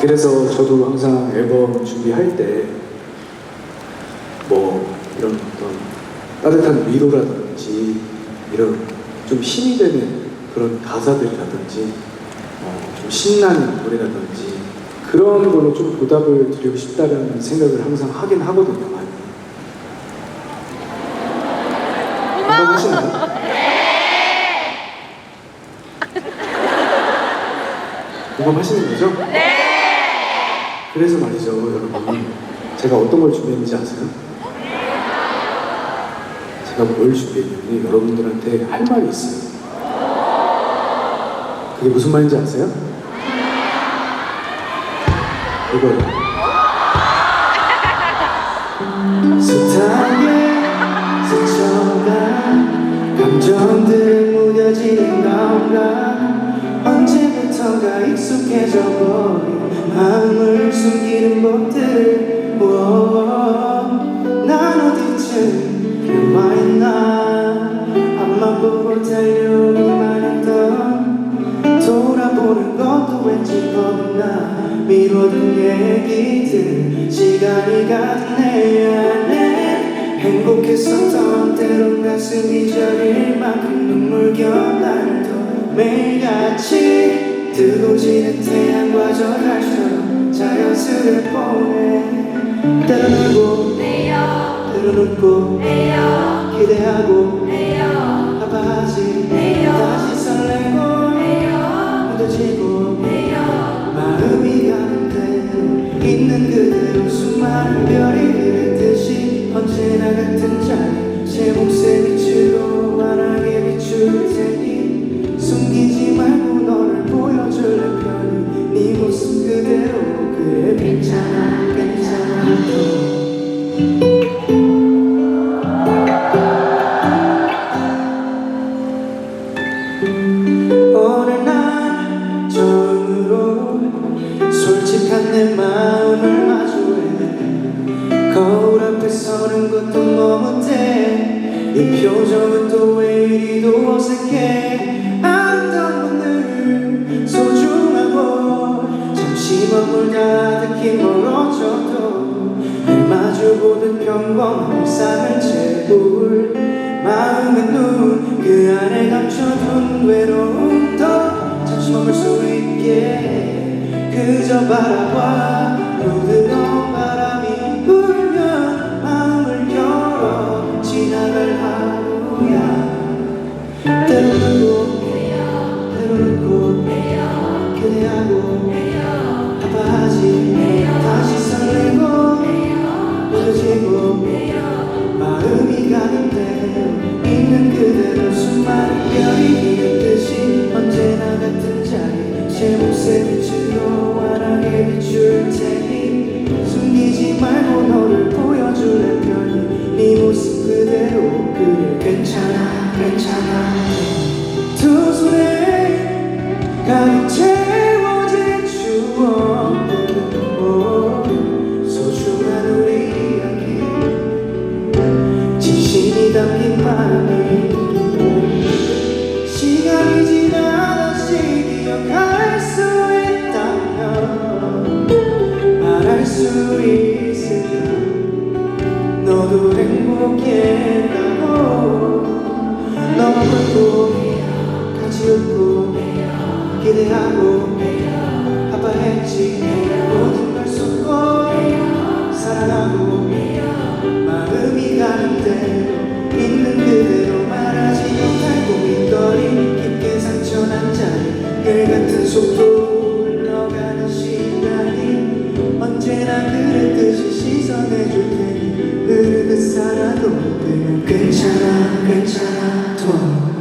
그래서 저도 항상 앨범 준비할 때 뭐 이런 어떤 따뜻한 위로라든지 이런 좀 힘이 되는 그런 가사들이라든지 어, 좀 신나는 노래라든지 그런 걸로 좀 보답을 드리고 싶다는 생각을 항상 하긴 하거든요. 많이. 공감하시나요? 공감하시는 거죠? 네! 그래서 말이죠, 여러분. 제가 어떤 걸 준비했는지 아세요? 제가 뭘 준비했냐면 여러분들한테 할 말이 있어요. 그게 무슨 말인지 아세요? 이거요. 숱하게 스쳐가 감정들 무뎌지는 가운가 언제부턴가 익숙해져 버린 마음을 숨기는 법들 난 어디쯤 와있나? 앞만 보고 달려오기만 했던 돌아보는 것도 왠지 겁나 미뤄둔 얘기들. 시간이 안에 행복했었던 때론 가슴이 저릴 만큼 눈물겨 날도 매일같이 뜨거워지는 태양과 저 달처럼 자연스레 보내. 때려놀고 때려놓고 기대하고 내 마음을 마주해. 거울 앞에 서는 것도 너무해. 네 표정은 또 왜 이리도 어색해. 아름다운 늘 소중하고 잠시 머물다 듣기 멀어져도 늘 마주보던 평범한 일상을 채울 마음의 눈 그 안에 감춰둔 외로움도 잠시 머물 수 있게 그저 바라봐. 부드러운 바람이 불면 마음을 열어. 지나갈 하루야. 때로는 때로는 기대하고 아파하지. 다시 설레고 무뎌지고 마음이 가는 대로 있는 그대로 수많은 별이 이듯이 언제나 같은 자리 제 몫의 빛으로 환하게 비출 테니 숨기지 말고 너를 보여줄래 편히 네 모습 그대로 그래. 괜찮아 괜찮아. 두 손에 가득 채워진 추억들. 오, 소중한 우리 이야기. 진심이 담긴 마음이 수 있을까 너도 행복했다고. 너무 울고 같이 웃고 기대하고 아파했지. 모든 걸 쏟고 사랑하고 마음이 가는 대로 있는 그대로 말하지 못할 고민거리 깊게 상처난 자리 늘 같은 속도 테니 흐르듯 살아도 그냥 괜찮아 괜찮아. 더